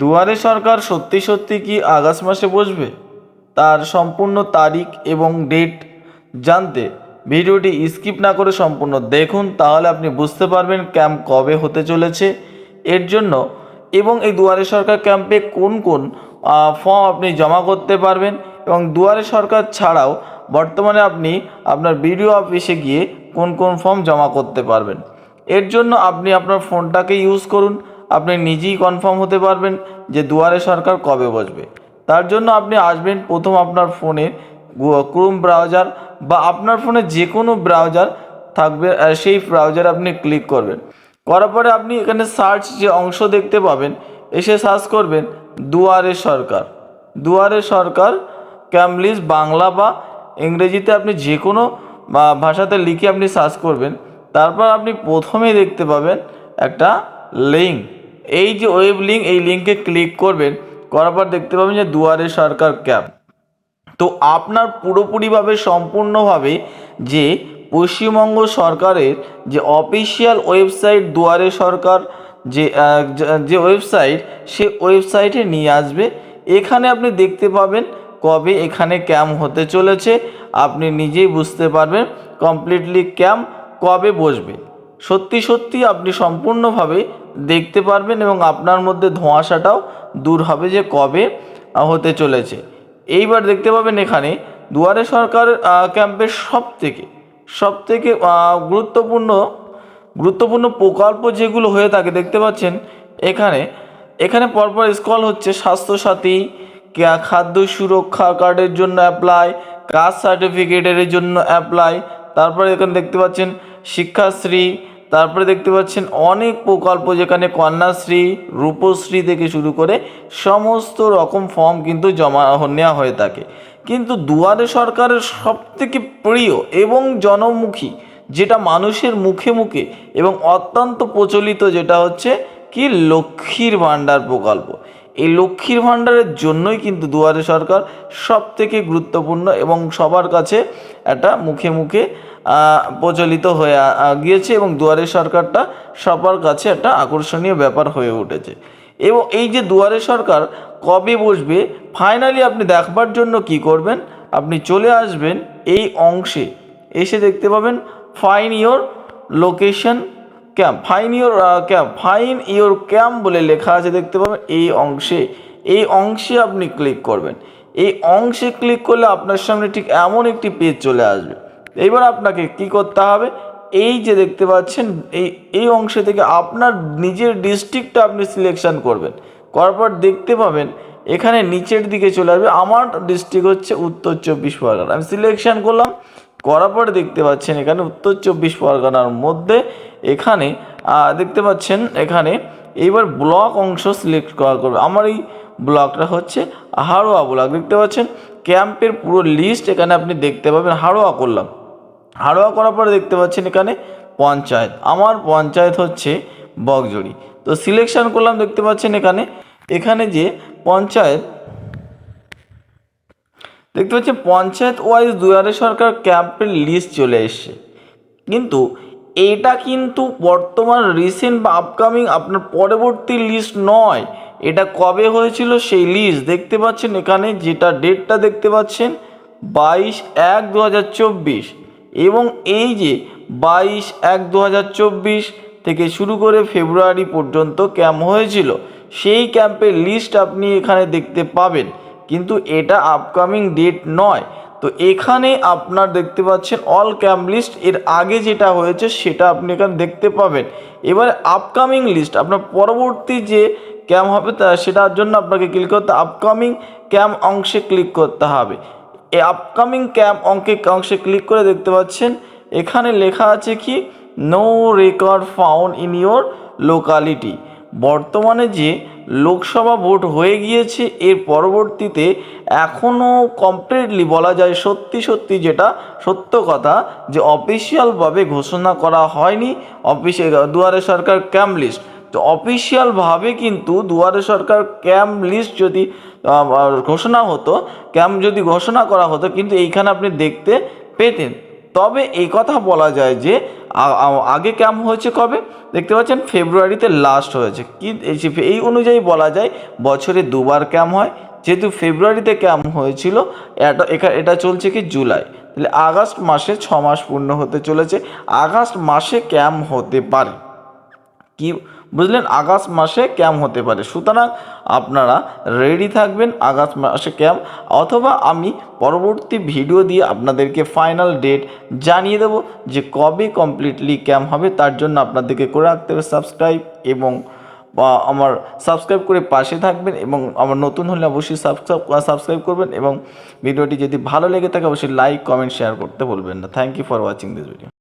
দুয়ারে সরকার সত্যি সত্যি কি আগস্ট মাসে বসবে? তার সম্পূর্ণ তারিখ এবং ডেট জানতে ভিডিওটি স্কিপ না করে সম্পূর্ণ দেখুন, তাহলে আপনি বুঝতে পারবেন ক্যাম্প কবে হতে চলেছে, এর জন্য এবং এই দুয়ারে সরকার ক্যাম্পে কোন কোন ফর্ম আপনি জমা করতে পারবেন এবং দুয়ারে সরকার ছাড়াও বর্তমানে আপনি আপনার বিডিও অফিসে গিয়ে কোন কোন ফর্ম জমা করতে পারবেন। এর জন্য আপনি আপনার ফোনটাকে ইউজ করুন আপনি নিজেই কনফার্ম হতে পারবেন যে দুয়ারে সরকার কবে বসবে। তার জন্য আপনি আসবেন প্রথম আপনার ফোনে ক্রোম ব্রাউজার বা আপনার ফোনে যে কোনো ব্রাউজার থাকবে সেই ব্রাউজার আপনি ক্লিক করবেন। করার পরে আপনি এখানে সার্চ যে অংশ দেখতে পাবেন, এসে সার্চ করবেন দুয়ারে সরকার। দুয়ারে সরকার ক্যামলিস বাংলা বা ইংরেজিতে আপনি যে কোনো ভাষাতে লিখে আপনি সার্চ করবেন। তারপর আপনি প্রথমেই দেখতে পাবেন একটা লিঙ্ক এই যে ওয়েব লিঙ্ক এই লিঙ্কে ক্লিক করবেন, করার পর দেখতে পাবেন যে দুয়ারে সরকার ক্যাম্প তো আপনার পুরোপুরিভাবে সম্পূর্ণভাবে যে পশ্চিমবঙ্গ সরকারের যে অফিসিয়াল ওয়েবসাইট দুয়ারে সরকার, যে- যে ওয়েবসাইট সে ওয়েবসাইটে নিয়ে আসবে। এখানে আপনি দেখতে পাবেন কবে এখানে ক্যাম্প হতে চলেছে। আপনি নিজেই বুঝতে পারবেন কমপ্লিটলি ক্যাম্প কবে বসবে। সত্যি সত্যি আপনি সম্পূর্ণভাবে দেখতে পারবেন এবং আপনার মধ্যে ধোঁয়াশাটাও দূর হবে যে কবে হতে চলেছে। এইবার দেখতে পাবেন এখানে দুয়ারে সরকার ক্যাম্পের সব থেকে সব থেকে গুরুত্বপূর্ণ গুরুত্বপূর্ণ প্রকল্প যেগুলো হয়ে থাকে, দেখতে পাচ্ছেন এখানে এখানে পরপর স্কল হচ্ছে স্বাস্থ্যসাথী খাদ্য সুরক্ষা কার্ডের জন্য অ্যাপ্লাই কাস্ট সার্টিফিকেটের জন্য অ্যাপ্লাই তারপরে এখানে দেখতে পাচ্ছেন শিক্ষাশ্রী তারপরে দেখতে পাচ্ছেন অনেক প্রকল্প যেখানে কন্যাশ্রী, রূপশ্রী থেকে শুরু করে সমস্ত রকম ফর্ম কিন্তু জমা নেওয়া হয়ে থাকে। কিন্তু দুয়ারে সরকারের সবথেকে প্রিয় এবং জনমুখী যেটা মানুষের মুখে মুখে এবং অত্যন্ত প্রচলিত যেটা হচ্ছে কি লক্ষ্মীর ভাণ্ডার প্রকল্প। এই লক্ষ্মীর ভাণ্ডারের জন্যই কিন্তু দুয়ারে সরকার সব থেকে গুরুত্বপূর্ণ এবং সবার কাছে একটা মুখে মুখে প্রচলিত হয়ে গিয়েছে এবং দুয়ারে সরকারটা সবার কাছে একটা আকর্ষণীয় ব্যাপার হয়ে উঠেছে। এবং এই যে দুয়ারে সরকার কবে বসবে ফাইনালি আপনি দেখবার জন্য কি করবেন, আপনি চলে আসবেন এই অংশে। এসে দেখতে পাবেন find your location camp find your camp find your camp বলে লেখা আছে, দেখতে পাবেন এই অংশে। এই অংশে আপনি ক্লিক করবেন। এই অংশে ক্লিক করলে আপনার সামনে ঠিক এমন একটি পেজ চলে আসবে। এইবার আপনাকে কি করতে হবে? এই যে দেখতে পাচ্ছেন, এই এই অংশ থেকে আপনার নিজের ডিস্ট্রিক্টটা আপনি সিলেকশন করবেন। করার পর দেখতে পাবেন, এখানে নিচের দিকে চলে আসবে। আমার ডিস্ট্রিক্ট হচ্ছে উত্তর চব্বিশ পরগনা। আমি সিলেকশন করলাম। করার পরে দেখতে পাচ্ছেন এখানে উত্তর চব্বিশ পরগনার মধ্যে এখানে দেখতে পাচ্ছেন এখানে এইবার ব্লক অংশ সিলেক্ট করা করবে। আমার এই ব্লকটা হচ্ছে হাড়োয়া ব্লক। দেখতে পাচ্ছেন, ক্যাম্পের পুরো লিস্ট এখানে আপনি দেখতে পাবেন। হাড়োয়া করলাম। হাড়োয়া করার পরে দেখতে পাচ্ছেন এখানে পঞ্চায়েত। আমার পঞ্চায়েত হচ্ছে বকজড়ি। তো সিলেকশন করলাম, দেখতে পাচ্ছেন এখানে এখানে যে পঞ্চায়েত, দেখতে পাচ্ছেন পঞ্চায়েত ওয়াইজ দুয়ারে সরকার ক্যাম্পের লিস্ট চলে এসছে। কিন্তু এটা কিন্তু বর্তমান রিসেন্ট বা আপকামিং আপনার পরবর্তী লিস্ট নয়। এটা কবে হয়েছিল সেই লিস্ট দেখতে পাচ্ছেন এখানে যেটা ডেটটা দেখতে পাচ্ছেন, বাইশ এক দু হাজার চব্বিশ। এবং এই যে বাইশ এক দু থেকে শুরু করে ফেব্রুয়ারি পর্যন্ত ক্যাম্প হয়েছিল, সেই ক্যাম্পের লিস্ট আপনি এখানে দেখতে পাবেন। কিন্তু এটা আপকামিং ডেট নয়। তো এখানে আপনার দেখতে পাচ্ছেন অল ক্যাম্প লিস্ট এর আগে যেটা হয়েছে সেটা আপনি এখানে দেখতে পাবেন। এবার আপকামিং লিস্ট আপনার পরবর্তী যে ক্যাম্প হবে তা সেটার জন্য আপনাকে ক্লিক করতে আপকামিং ক্যাম্প অংশে ক্লিক করতে হবে। এই আপকামিং ক্যাম্প অঙ্কে অংশে ক্লিক করে দেখতে পাচ্ছেন, এখানে লেখা আছে কি no record found in your locality বর্তমানে যে লোকসভা ভোট হয়ে গিয়েছে, এর পরবর্তীতে এখনও কমপ্লিটলি বলা যায় সত্যি সত্যি যেটা সত্য কথা, যে অফিসিয়ালভাবে ঘোষণা করা হয়নি অফিসে দুয়ারে সরকার ক্যাম্প লিস্ট তো অফিসিয়ালভাবে কিন্তু দুয়ারে সরকার ক্যাম্প লিস্ট যদি ঘোষণা হতো, ক্যাম্প যদি ঘোষণা করা হতো, কিন্তু এইখানে আপনি দেখতে পেতেন। তবে এই কথা বলা যায় যে আগে ক্যাম্প হয়েছে কবে? দেখতে পাচ্ছেন, ফেব্রুয়ারিতে লাস্ট হয়েছে। কি, এই অনুযায়ী বলা যায়, বছরে দুবার ক্যাম্প হয়। যেহেতু ফেব্রুয়ারিতে ক্যাম্প হয়েছিল, এটা এটা চলছে কি, জুলাই। তাহলে আগস্ট মাসে ছ মাস পূর্ণ হতে চলেছে। আগস্ট মাসে ক্যাম্প হতে পারে। কি বুঝলেন? আগস্ট মাসে ক্যাম্প হতে পারে। সুতরাং আপনারা রেডি থাকবেন আগস্ট মাসে ক্যাম্প। অথবা আমি পরবর্তী ভিডিও দিয়ে আপনাদেরকে ফাইনাল ডেট জানিয়ে দেব যে কবে কমপ্লিটলি ক্যাম্প হবে। তার জন্য আপনাদেরকে করে রাখতে হবে সাবস্ক্রাইব এবং আমার সাবস্ক্রাইব করে পাশে থাকবেন এবং আমার নতুন হলে অবশ্যই সাবস্ক্রাইব সাবস্ক্রাইব করবেন এবং ভিডিওটি যদি ভালো লেগে থাকে, অবশ্যই লাইক কমেন্ট শেয়ার করতে বলবেন না। Thank you for watching this video